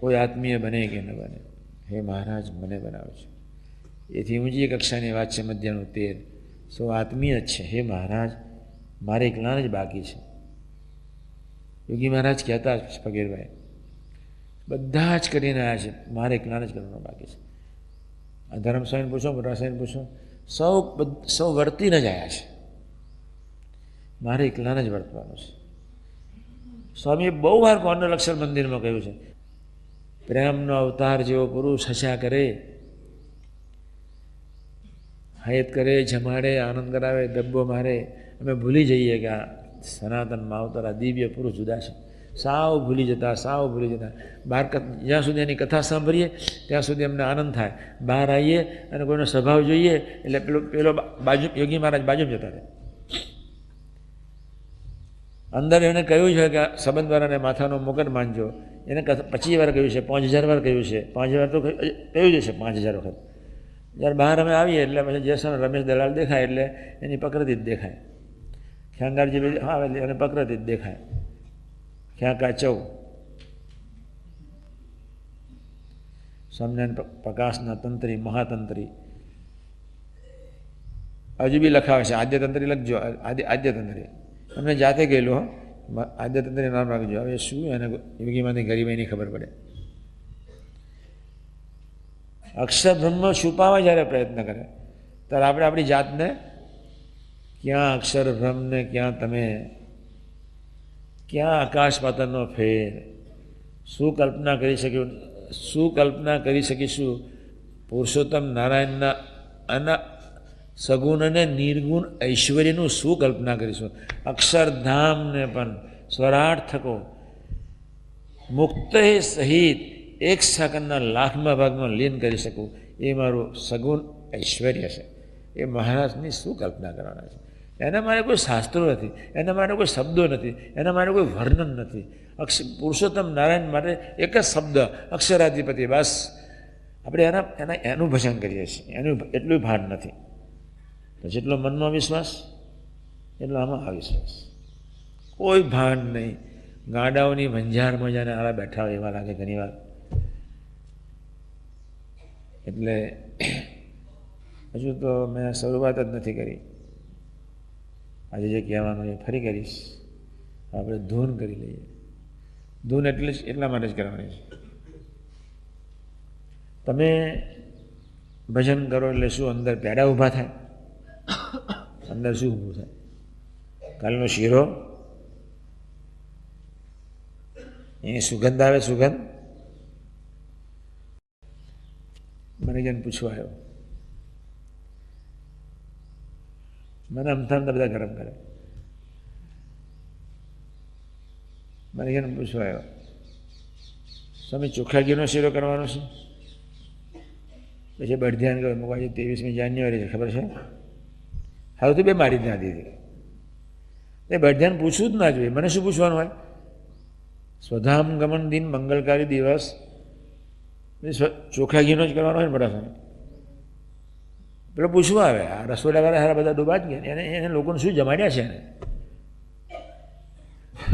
કોઈ આત્મીય બને કે ન બને. હે મહારાજ, મને બનાવે છે એથી ઊંચી કક્ષાની વાત છે મધ્યનું તેર. સૌ આત્મીય જ છે. હે મહારાજ, મારે એકલાને જ બાકી છે. યોગી મહારાજ કહેતા જ ફકીરભાઈ, બધા જ કરીને આવ્યા છે. મારે એકલાન જ કરવાનું બાકી છે. આ પૂછો મોટાસ્વામીને પૂછો, સૌ સૌ વર્તીને જ આવ્યા છે. મારે એકલાને જ વર્તવાનું છે. સ્વામીએ બહુ વાર કોર્નર અક્ષર મંદિરમાં કહ્યું છે પ્રેમનો અવતાર જેવો પુરુષ હસ્યા કરે, હયત કરે, જમાડે, આનંદ કરાવે, ડબ્બો મારે, અમે ભૂલી જઈએ કે આ સનાતન માવતર દિવ્ય પુરુષ જુદા છે. સાવ ભૂલી જતા, સાવ ભૂલી જતા. બહાર જ્યાં સુધી એની કથા સાંભળીએ, ત્યાં સુધી અમને આનંદ થાય. બહાર આવીએ અને કોઈનો સ્વભાવ જોઈએ, એટલે પેલો પેલો બાજુ, યોગી મહારાજ બાજુ જતા રહે. અંદર એણે કહ્યું છે કે સંબંધવાળાને માથાનો મુકટ માંડજો એને પચીસ વાર કહ્યું છે, પાંચ હજાર વાર કહ્યું છે. પાંચ વાર તો કહ્યું જ છે પાંચ હજાર વખત. જ્યારે બહાર અમે આવીએ એટલે પછી જેસન રમેશ દલાલ દેખાય એટલે એની પ્રકૃતિ જ દેખાય. ખ્યાંગારજી બીજી આવે એટલે એને પ્રકૃતિ જ દેખાય. ખ્યાંકા ચૌ. સ્વામિનારાયણ પ્રકાશના તંત્રી, મહાતંત્રી. હજુ બી લખાવે છે, આદ્યતંત્રી લખજો આદ્ય, આદ્યતંત્રી તમને જાતે ગયેલું, હો. મ- આદ્યતંત્રી નામ રાખજો. હવે શું એને યોગીમાંથી ગરીબાઈની ખબર પડે. અક્ષર બ્રહ્મ છુપાવવા જ્યારે પ્રયત્ન કરે, ત્યારે આપણે આપણી જાતને ક્યાં અક્ષર બ્રહ્મને ક્યાં તમે, ક્યાં આકાશ પાતળનો ફેર, શું કલ્પના કરી શક્યું શું કલ્પના કરી શકીશું? પુરુષોત્તમ નારાયણના અના સગુણ અને નિર્ગુણ ઐશ્વર્યનું શું કલ્પના કરીશું? અક્ષરધામને પણ સ્વરાર્થકો મુક્ત સહિત એક સેકન્ડના લાખમાં ભાગમાં લીન કરી શકું. એ મારું સગુણ ઐશ્વર્ય છે. એ મહારાજની શું કલ્પના કરવાના છે? એના માટે કોઈ શાસ્ત્રો નથી, એના માટે કોઈ શબ્દો નથી, એના માટે કોઈ વર્ણન નથી. અક્ષ, પુરુષોત્તમ નારાયણ માટે એક જ શબ્દ, અક્ષરાધિપતિ, બસ. આપણે એના એના, એનું ભજન કરીએ છીએ. એનું એટલું ભાન નથી. તો જેટલો મનમાં વિશ્વાસ, એટલો આમાં અવિશ્વાસ. કોઈ ભાન નહીં. ગાડાઓની મંજારમાં જાણે આરા બેઠા હોય એવા લાગે ઘણીવાર એટલે હજુ તો મેં શરૂઆત જ નથી કરી. આજે જે કહેવાનું એ ફરી કરીશ. આપણે ધૂન કરી લઈએ. ધૂન એટલે એટલા માટે જ કરવાની છે. તમે ભજન કરો એટલે શું અંદર પેડા ઊભા થાય? અંદર શું ઊભું થાય? કાલનો શીરો? એ સુગંધ આવે, સુગંધ? મને જેને પૂછવા આવ્યો. મને અમથા બધા ગરમ કરે. મને જેને પૂછવા આવ્યો. સ્વામી ચોખ્ખા ઘીનો શીરો કરવાનો છે? પછી બળધ્યાન ગયો. મૂકવા છે ત્રેવીસમી જાન્યુઆરી છે, ખબર છે? હવે તો બે મારી જ ના દીધી. એ બધાને પૂછવું જ ના જોઈએ. મને શું પૂછવાનું હોય? સ્વધામ ગમન દિન મંગલકારી દિવસ. એ ચોખ્ખા ઘીનો જ કરવાનો હોય ને બધા પેલો પૂછવા આવે, આ રસોડાવાળા હારા બધા ડૂબા જ ગયા એને એને લોકોને શું જમાડ્યા છે એને?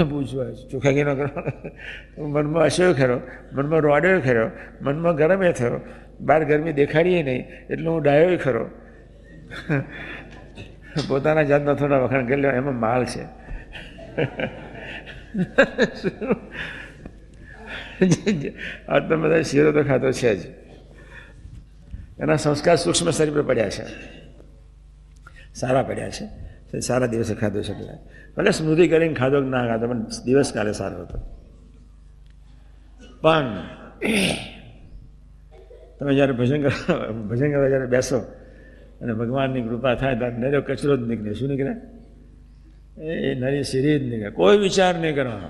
પૂછવા. ચોખ્ખા ઘીનો કરવાનો. મનમાં હસ્યો ખરો, મનમાં રોડ્યો ખરો, મનમાં ગરમે થયો. બહાર ગરમી દેખાડીએ નહીં, એટલે હું ડાયો ખરો. પોતાના જાતનો થોડા વખાણ કરી લેવા એમાં માલ છે. આ તો બધા શીરો તો ખાતો છે જ. એના સંસ્કાર સૂક્ષ્મ શરીર પર પડ્યા છે. સારા પડ્યા છે. સારા દિવસે ખાધો છે પેલા ભલે સ્મૃતિ કરીને ખાધો કે ના ખાધો, પણ દિવસ કાલે સારો હતો. પણ, તમે જ્યારે ભજન કરવા ભજન કરવા જ્યારે બેસો અને ભગવાનની કૃપા થાય તો નર્યો કચરો જ નીકળે. શું નીકળે? એ નરી સીરી જ નીકળે. કોઈ વિચાર નહીં કરવાનો.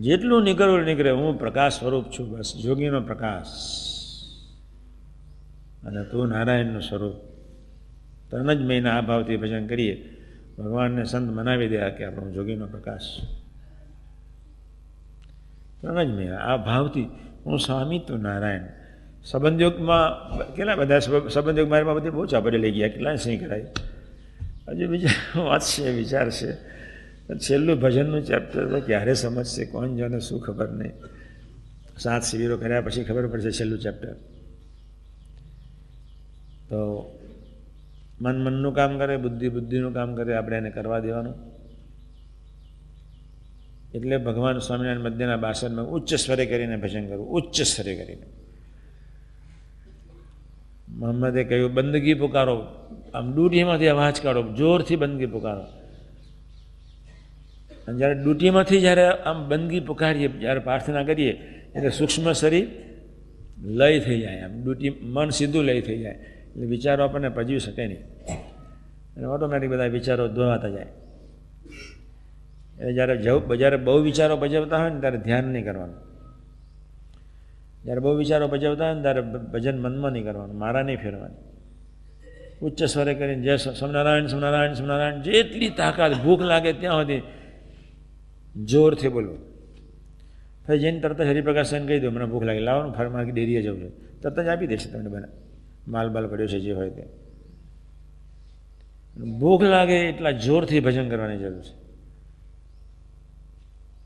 જેટલું નીકળવું નીકળે. હું પ્રકાશ સ્વરૂપ છું બસ. જોગીનો પ્રકાશ. અને તું નારાયણનું સ્વરૂપ. ત્રણ જ મહિના આ ભાવથી ભજન કરીએ. ભગવાનને સંત મનાવી દે કે આપણો જોગીનો પ્રકાશ. ત્રણ જ મહિના. આ ભાવથી હું સ્વામી તું નારાયણ. સંબંધયોગમાં કેટલા બધા સંબ- સંબંધયોગ મારીમાં બધી બહુ ચાપડી લઈ ગયા કેટલા સિંહ કરાય હજુ બીજા વાત છે, વિચાર છે. છેલ્લું ભજનનું ચેપ્ટર તો ક્યારે સમજશે, કોણ જાણે શું ખબર નહીં. સાત શિબિરો કર્યા પછી ખબર પડશે છેલ્લું ચેપ્ટર. તો મન મનનું કામ કરે, બુદ્ધિ બુદ્ધિનું કામ કરે, આપણે એને કરવા દેવાનું. એટલે ભગવાન સ્વામિનારાયણ મધ્યના બાસનમાં ઉચ્ચ સ્વરે કરીને ભજન કરવું ઉચ્ચ સ્વરે કરીને. મોહમ્મદે કહ્યું, બંદગી પુકારો. આમ ડૂટીમાંથી અવાજ કાઢો જોરથી બંદગી પુકારો. અને જ્યારે ડૂટીમાંથી જ્યારે આમ બંદગી પુકારીએ, જ્યારે પ્રાર્થના કરીએ એટલે સૂક્ષ્મ શરીર લય થઈ જાય આમ. ડ્યુટી મન સીધું લય થઈ જાય. એટલે વિચારો આપણને પજવી શકે નહીં. અને ઓટોમેટિક બધા વિચારો ધોવાતા જાય. એટલે જ્યારે જવું જ્યારે બહુ વિચારો ભજવતા હોય ને, ત્યારે ધ્યાન નહીં કરવાનું. જ્યારે બહુ વિચારો ભજવતા હોય ને ત્યારે ભજન મનમાં નહીં કરવાનું, મારા નહીં ફેરવાની. ઉચ્ચ સ્વરે કરીને જય સ્વામિનારાયણ સ્વામિનારાયણ સ્વામિનારાયણ, જેટલી તાકાત ભૂખ લાગે ત્યાં સુધી જોરથી બોલવું પછી જઈને તરત જ હરિપ્રકાશ કહી દો, મને ભૂખ લાગે લાવવાનું ફર માર્ગે ડેરીએ જવું છે. તરત જ આપી દેશે તમને બને માલ બાલ પડ્યો છે, જે હોય તે. ભૂખ લાગે એટલા જોરથી ભજન કરવાની જરૂર છે.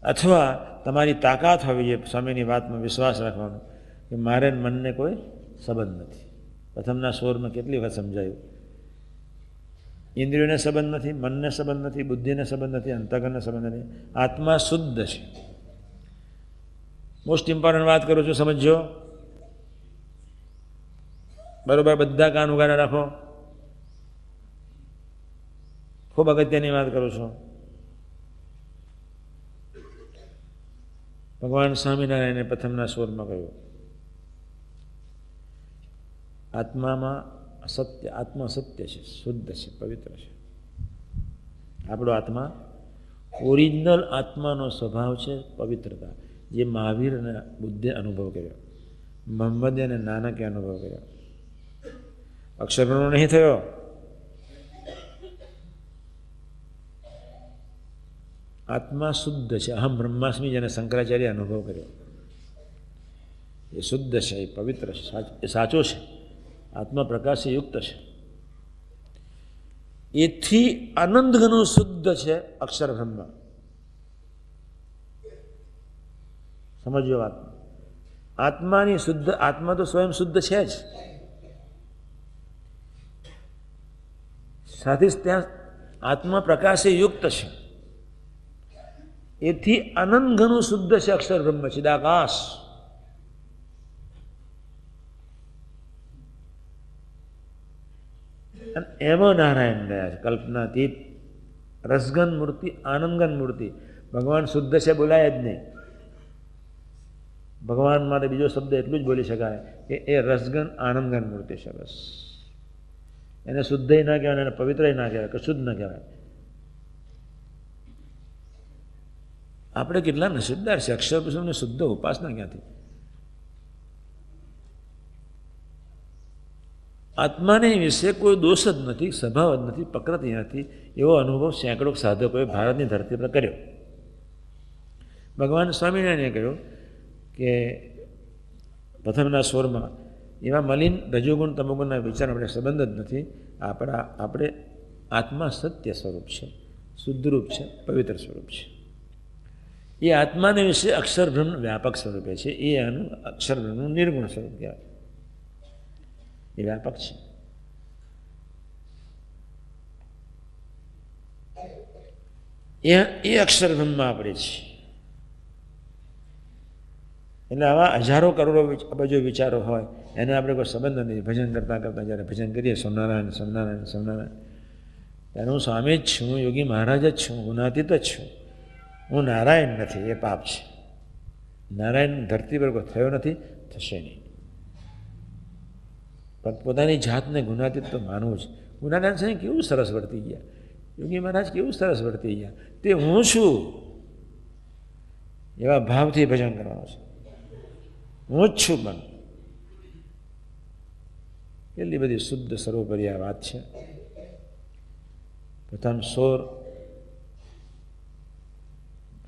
અથવા તમારી તાકાત હોવી જોઈએ સ્વામીની વાતમાં વિશ્વાસ રાખવાનો કે મારે મનને કોઈ સંબંધ નથી. પ્રથમના સ્વરમાં કેટલી વાર સમજાયું? ઇન્દ્રિયોને સંબંધ નથી, મનને સંબંધ નથી, બુદ્ધિને સંબંધ નથી, અંતકરણને સંબંધ નથી. આત્મા શુદ્ધ છે. મોસ્ટ ઇમ્પોર્ટન્ટ વાત કરું છું સમજો બરોબર, બધા કાન ઉગાડા રાખો. ખૂબ અગત્યની વાત કરું છું. ભગવાન સ્વામિનારાયણે પ્રથમના સ્વરમાં કહ્યું, આત્મામાં સત્ય આત્મા સત્ય છે, શુદ્ધ છે, પવિત્ર છે. આપણો આત્મા ઓરિજિનલ આત્માનો સ્વભાવ છે પવિત્રતા, જે મહાવીર અને બુદ્ધે અનુભવ કર્યો મોહમ્મદે અને નાનકે અનુભવ કર્યો. અક્ષરનો નહીં થયો. આત્મા શુદ્ધ છે. અહમ બ્રહ્માસ્મી જેને શંકરાચાર્ય અનુભવ કર્યો. એ શુદ્ધ છે, એ પવિત્ર છે એ સાચો છે. આત્મા પ્રકાશથી યુક્ત છે. એથી આનંદ શુદ્ધ છે અક્ષર બ્રહ્મ સમજો વાત? આત્માની શુદ્ધ, આત્મા તો સ્વયં શુદ્ધ છે જ. સાથે જ ત્યાં આત્મા પ્રકાશે યુક્ત છે. એથી અનંત ઘણું શુદ્ધ છે અક્ષર બ્રહ્મ ચિદાકાશ અને એમાં નારાયણ ગયા છે, કલ્પનાતીત રસગન મૂર્તિ આનંદગન મૂર્તિ. ભગવાન શુદ્ધ છે બોલાય જ નહીં. ભગવાન માટે બીજો શબ્દ એટલું જ બોલી શકાય કે એ રસગન આનંદગન મૂર્તિ છે બસ. એને શુદ્ધય ના કહેવાય એને પવિત્રય ના કહેવાય કે શુદ્ધ ન કહેવાય. આપણે કેટલા નસીબદાર છે? અક્ષર પુષ્પને શુદ્ધ ઉપાસના ક્યાંથી? આત્માને વિશે કોઈ દોષ જ નથી, સ્વભાવ જ નથી, પ્રકૃતિ નથી. એવો અનુભવ સેંકડો સાધકોએ ભારતની ધરતી પર કર્યો. ભગવાન સ્વામિનારાયણે કહ્યું કે પ્રથમના સ્વરમાં એવા મલિન રજોગુણ તમોગુણના વિચાર આપણે સંબંધ જ નથી. આપણા, આપણે આત્મા સત્ય સ્વરૂપ છે શુદ્ધરૂપ છે, પવિત્ર સ્વરૂપ છે. એ આત્માને વિશે અક્ષરભ્રમ વ્યાપક સ્વરૂપે છે. એ આનું અક્ષરભ્રમનું નિર્ગુણ સ્વરૂપ કહેવાય. એ વ્યાપક છે. એ એ અક્ષરભ્રમમાં આપણે છીએ એટલે આવા હજારો કરોડો અબજો વિચારો હોય, એને આપણે કોઈ સંબંધ નથી. ભજન કરતાં કરતાં જ્યારે ભજન કરીએ સોમનારાયણ સોમનારાયણ સોમનારાયણ ત્યારે હું સ્વામી જ છું યોગી મહારાજ જ છું ગુનાતીત જ છું. હું નારાયણ નથી, એ પાપ છે. નારાયણ ધરતી પર કોઈ થયો નથી, થશે નહીં. પણ પોતાની જાતને ગુનાતીત તો માનવું જ. ગુનાદાન સાહેબ કેવું સરસ વર્તી ગયા? યોગી મહારાજ કેવું સરસ વર્તી ગયા? તે હું છું. એવા ભાવથી ભજન કરવાનું છે. હું જ છું મન. કેટલી બધી શુદ્ધ સર્વોપરી આ વાત છે. પ્રથમ સોર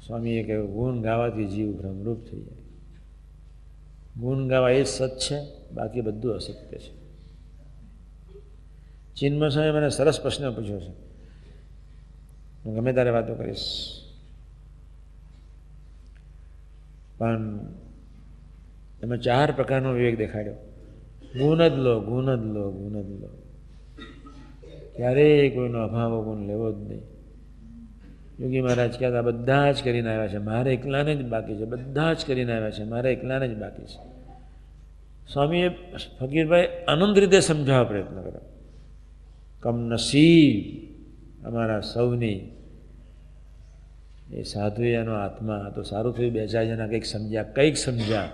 સ્વામીએ કહ્યું, ગુણ ગાવાથી જીવ ભ્રમરૂપ થઈ જાય. ગુણ ગાવા એ સત છે, બાકી બધું અસત્ય છે. ચિન્મય સ્વામી મને સરસ પ્રશ્ન પૂછ્યો છે. હું ગમે ત્યારે વાતો કરીશ. પણ એમાં ચાર પ્રકારનો વિવેક દેખાડ્યો. ગુણ જ લો, ગુણ જ લો, ગુણ જ લો. ક્યારેય કોઈનો અભાવ ગુણ લેવો જ નહીં. યોગી મહારાજ કહેતા બધા જ કરીને આવ્યા છે. મારે એકલાને જ બાકી છે. બધા જ કરીને આવ્યા છે. મારે એકલાને જ બાકી છે. સ્વામીએ ફકીરભાઈ આનંદ રીતે સમજાવવા પ્રયત્ન કર્યો. કમનસીબ અમારા સૌની એ સાધુએ એનો આત્મા તો સારું થયું બે ચાર જણા કંઈક સમજ્યા કંઈક સમજ્યા.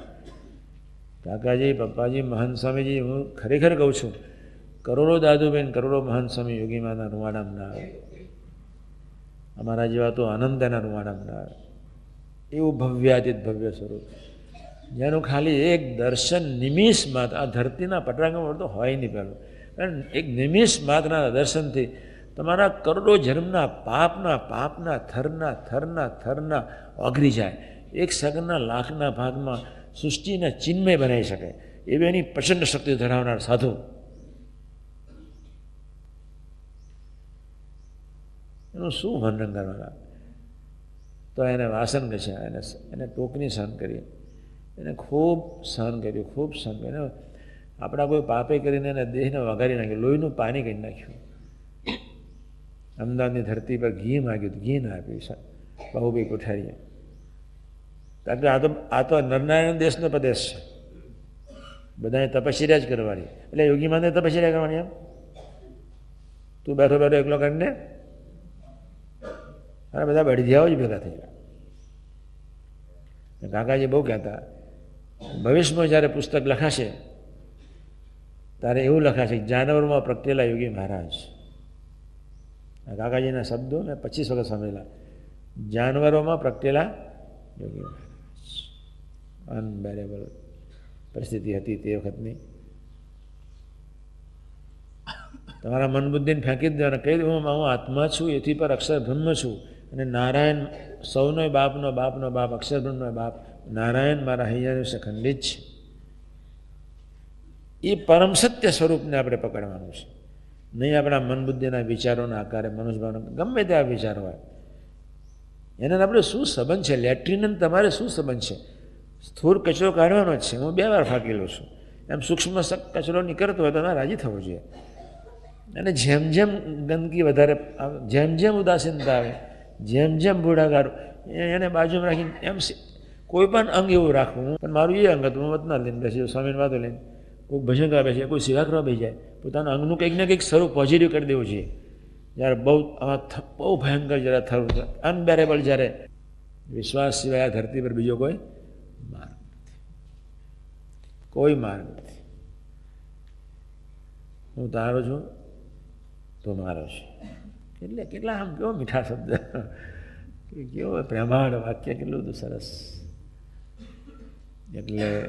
કાકાજી, પપ્પાજી મહાન સ્વામીજી, હું ખરેખર કહું છું, કરોડો દાદુબેન, કરોડો મહાન સ્વામી યોગીમાના રૂવાડામાં ના આવે. અમારા જેવા તો આનંદ એના રૂવાડામાં આવે. એવું ભવ્યાતીત ભવ્ય સ્વરૂપ જેનું ખાલી એક દર્શન નિમિષ માત્ર આ ધરતીના પટરાંગમાં તો હોય નહીં પહેલું. કારણ એક નિમિષ માત્રના દર્શનથી તમારા કરોડો જન્મના પાપના પાપના થરના થરના થરના ઓઘરી જાય. એક સગનના લાખના ભાગમાં સૃષ્ટિના ચિન્મય બનાવી શકે. એવી એની પ્રચંડ શક્તિ ધરાવનાર સાધુ એનું શું વર્ણન કરવાના? તો એને વાસન ઘસ્યા એને એને ટોકની સહન કરી એને ખૂબ સહન કર્યું ખૂબ સહન કર્યું આપણા કોઈ પાપે કરીને એને દેહને વગાડી નાખ્યું, લોહીનું પાણી કરી નાખ્યું. અમદાવાદની ધરતી પર ઘી માગ્યું ઘી ના આપ્યું બાહુભાઈ કોઠારીએ કારણ કે આ તો આ તો નરનારાયણ દેશનો પ્રદેશ છે. બધાએ તપશ્ચર્યા જ કરવાની. એટલે યોગી માને તપશ્ચર્યા કરવાની એમ? તું બેઠો બેઠો એકલો કરીને અરે બધા બળદિયાઓ જ ભેગા થઈ ગયા. કાકાજી બહુ કહેતા ભવિષ્યમાં જ્યારે પુસ્તક લખાશે, ત્યારે એવું લખાશે, જાનવરમાં પ્રગટેલા યોગી મહારાજ. કાકાજીના શબ્દો મેં પચીસ વખત સાંભળેલા. જાનવરોમાં પ્રગટેલા યોગી મહારાજ. અનબેરેબલ પરિસ્થિતિ હતી તે વખતની. તમારા મન બુદ્ધિને ફેંકી જ દેવાના. કહી દઉં, હું આત્મા છું, એથી પર અક્ષર બ્રહ્મ છું. અને નારાયણ સૌનો બાપનો બાપનો બાપ અક્ષરબ્રહ્મનો બાપ, નારાયણ મારા હૈયાનું સખંડિત છે. એ પરમ સત્ય સ્વરૂપને આપણે પકડવાનું છે. નહીં આપણા મન બુદ્ધિના વિચારોના આકારે મનુષ્યભાવનો ગમે તેવા વિચારો હોય. એના આપણે શું સંબંધ છે? લેટ્રિન તમારે શું સંબંધ છે? સ્થૂળ કચરો કાઢવાનો જ છે. હું બે વાર ફાંકેલો છું. એમ સૂક્ષ્મ કચરો નીકળતો હોય તો એમાં રાજી થવો જોઈએ. અને જેમ જેમ ગંદકી વધારે, જેમ જેમ ઉદાસીનતા આવે જેમ જેમ બુઢાગાર એને બાજુમાં રાખીને એમ કોઈ પણ અંગ એવું રાખવું, પણ મારું એ અંગ હતું, હું વતના લઈને બેસી સ્વામીને વાતો લઈને. કોઈ ભજન કરવા બેસી કોઈ સેવા કરવા બેસી જાય, પોતાના અંગનું કંઈક ને કંઈક સ્વરૂપ પોઝિટિવ કરી દેવું છે. જ્યારે બહુ બહુ ભયંકર જ્યારે થવું અનબેરેબલ જ્યારે વિશ્વાસ સિવાય આ ધરતી પર બીજો કોઈ માર્ગ કોઈ માર્ગ નથી. હું તારો છું, તો મારો છે. એટલે કેટલા આમ કેવો મીઠા શબ્દ? કેવો પ્રમાણ વાક્ય કેટલું બધું સરસ. એટલે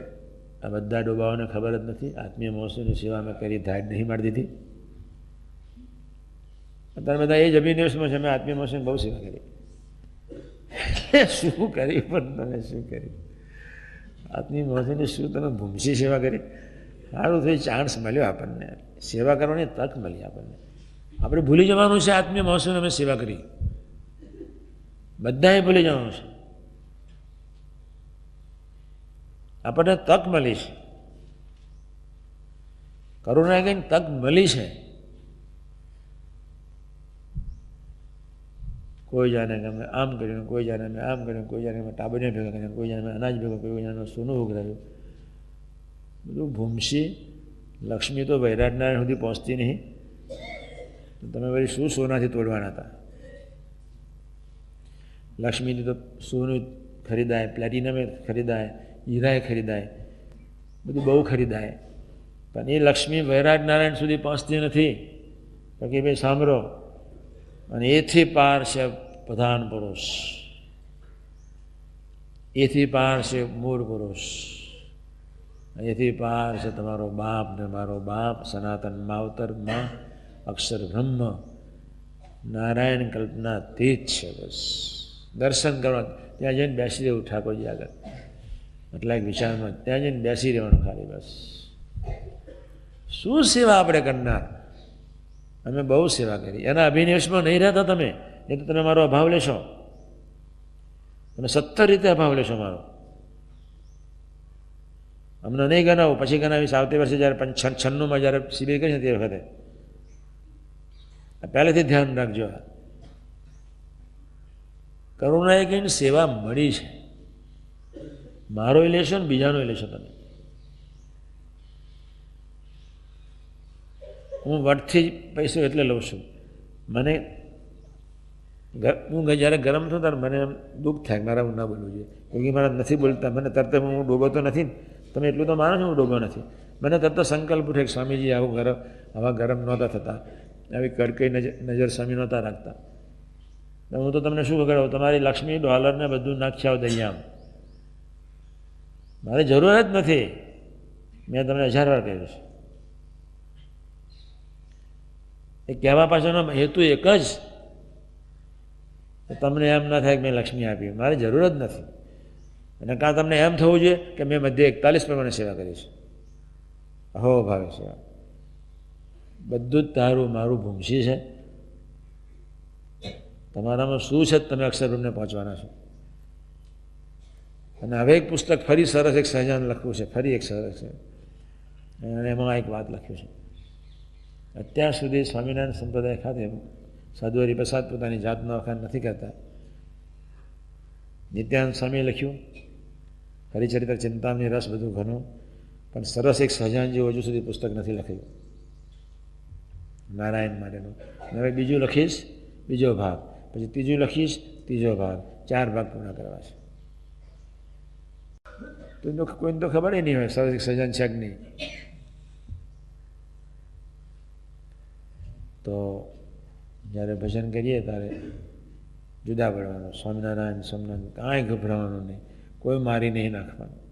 આ બધા ડોબાઓને ખબર જ નથી. આત્મીય મહોત્સવની સેવા મેં કરી ધાડ નહીં મારી દીધી. અત્યારે બધા એ જ અભિનિવેશમાં છે, મેં આત્મીય મહોત્સવની બહુ સેવા કરી. શું કરી પણ તમે શું કરી? આત્મીય મહોત્સવની શું તમે ભૂમસી સેવા કરી? સારું થઈ ચાન્સ મળ્યો આપણને. સેવા કરવાની તક મળી આપણને. આપણે ભૂલી જવાનું છે આત્મીય મહોત્સવની અમે સેવા કરી. બધાએ ભૂલી જવાનું છે. આપણને તક મળી છે. કરુણા કઈ તક મળી છે. કોઈ જાણે કે અમે આમ કર્યું, કોઈ જાણે અમે આમ કર્યું, કોઈ જાણે અમે ટાબરને ભેગા કર્યા, કોઈ જાણે અનાજ ભેગા કર્યું, કોઈ જાણે સોનું ઉઘરાયું. બધું ભૂમસી લક્ષ્મી તો વૈરાટનારાયણ સુધી પહોંચતી નહીં. તમે વળી શું સોનાથી તોડવાના હતા? લક્ષ્મીની તો સોનું ખરીદાય, પ્લેટિનમે ખરીદાય, હીરાએ ખરીદાય, બધું બહુ ખરીદાય. પણ એ લક્ષ્મી વૈરાગ નારાયણ સુધી પહોંચતી નથી. બાકી ભાઈ સાંભળો, અને એથી પાર છે પ્રધાન પુરુષ. એથી પાર છે મૂળ પુરુષ. એથી પાર છે તમારો બાપ ને મારો બાપ, સનાતન માવતરમાં અક્ષર બ્રહ્મ. નારાયણ કલ્પના તીત છે બસ. દર્શન કરવા ત્યાં જઈને બેસી રહેવું ઠાકોરજી આગળ. એટલા એક વિચારમાં ત્યાં જઈને બેસી રહેવાનું ખાલી બસ. શું સેવા આપણે કરનાર? અમે બહુ સેવા કરી. એના અભિનિવેશમાં નહીં રહેતા તમે. એ તો તમે મારો અભાવ લેશો. તમે સત્તર રીતે અભાવ લેશો મારો. અમને નહીં ગણાવું. પછી ગણાવીશ. આવતી વર્ષે જ્યારે છન્નુંમાં જ્યારે શિબિર કરીશ ને તે વખતે. પહેલેથી ધ્યાન રાખજો. કરુણા એ કહીને સેવા મળી છે. મારો લેશો ને બીજાનો લેશો તમે હું વટથી જ પૈસો એટલે લઉં છું. મને હું જ્યારે ગરમ થઉં ત્યારે મને એમ દુઃખ થાય મારા હું ના બોલવું જોઈએ. કેમ મારા નથી બોલતા. મને તરત હું ડોબો તો નથી તમે એટલું તો માનો છો હું ડોબો નથી. મને તરત સંકલ્પ ઉઠે સ્વામીજી આવું ગરમ આવા ગરમ નહોતા થતા. આવી કડકઈ નજર સમી નહોતા રાખતા. હું તો તમને શું કરાવું તમારી લક્ષ્મી ડોલરને બધું નાખી આવ દૈયામ મારે જરૂર જ નથી. મેં તમને હજાર વાર કહ્યું છે. એ કહેવા પાછળનો હેતુ એક જ. તમને એમ ના થાય કે મેં લક્ષ્મી આપી. મારે જરૂર જ નથી. અને કાં તમને એમ થવું જોઈએ કે મેં મધ્ય એકતાલીસ પ્રમાણે સેવા કરી છે. અહો ભાવે સેવા બધું જ તારું મારું ભૂમસી છે. તમારામાં શું છે તમે અક્ષરબ્રહ્મને પહોંચવાના છો? અને હવે એક પુસ્તક ફરી સરસ એક સહજાન લખવું છે, ફરી એક સરસ છે. અને એમાં એક વાત લખ્યું છે. અત્યાર સુધી સ્વામિનારાયણ સંપ્રદાય ખાતે સાધુ હરિપ્રસાદ પોતાની જાતનો વખાણ નથી કરતા. નિત્યાનંદ સ્વામીએ લખ્યું, હરિચરિત્ર ચિંતામણી રસ બધું ઘણું, પણ સરસ એક સહજાન જેવું હજુ સુધી પુસ્તક નથી લખ્યું. નારાયણ માટેનું હવે બીજું લખીશ, બીજો ભાગ. પછી ત્રીજું લખીશ, ત્રીજો ભાગ. ચાર ભાગ પૂર્ણ કરવા છે. તો કોઈને તો ખબર નહીં હોય સરસ સજન છે કે નહીં. તો જ્યારે ભજન કરીએ ત્યારે જુદા પડવાનું. સ્વામિનારાયણ સ્વામિનારાયણ, કાંઈ ગભરાવાનું નહીં. કોઈ મારી નહીં નાખવાનું.